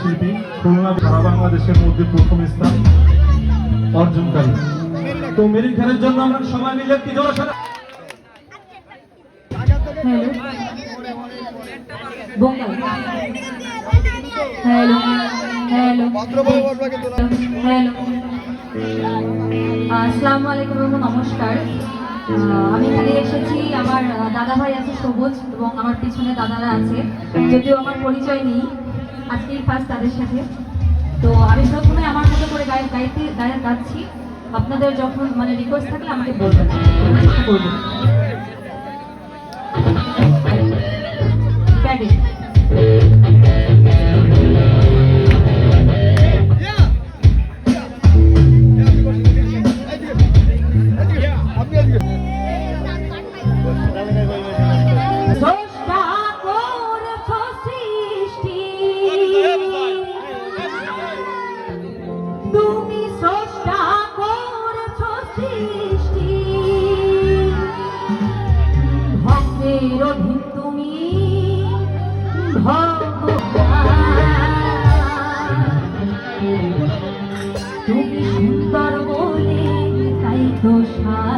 শিল্পী, খুলনা সারা বাংলাদেশের মধ্যে প্রথম স্থান অর্জনকারী। তো জন্য আমরা সবাই মিলে জোরসোর হ্যালো। হ্যালো। আসসালামু আলাইকুম নমস্কার। আমি এখানে এসেছি। আমার দাদা ভাই আছে সবুজ এবং আমার পিছনে দাদারা আছে। যদিও আমার পরিচয় নেই আজকেই ফার্স্ট তাদের সাথে। তো আমি প্রথমে আমার মতো করে গায়ে গাইতে গায়ে গাচ্ছি। আপনাদের যখন মানে রিকোয়েস্ট থাকলে আমাকে বলবেন। আমি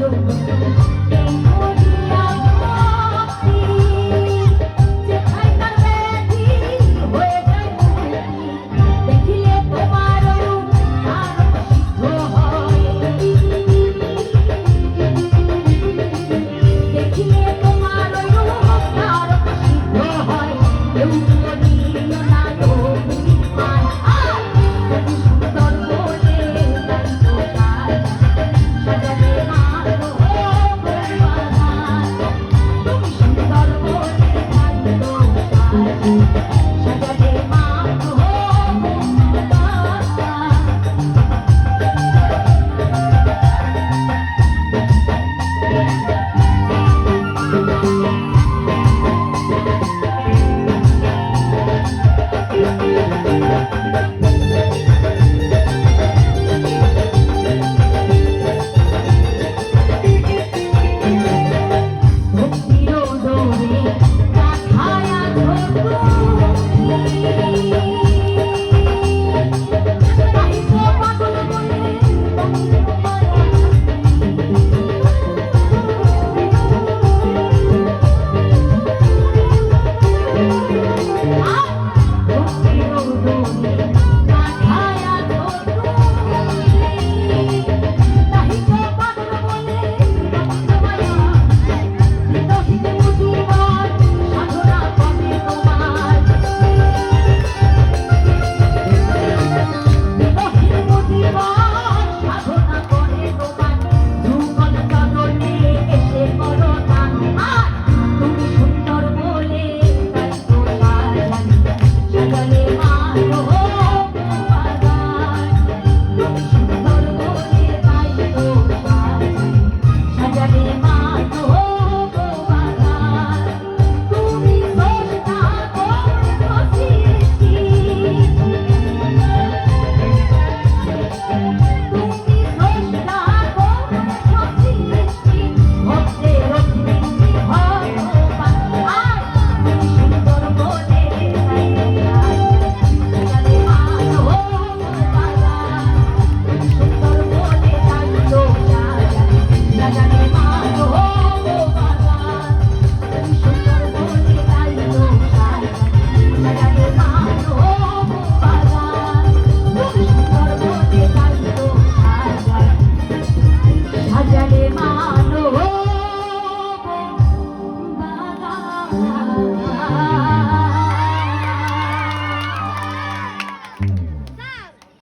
Thank you.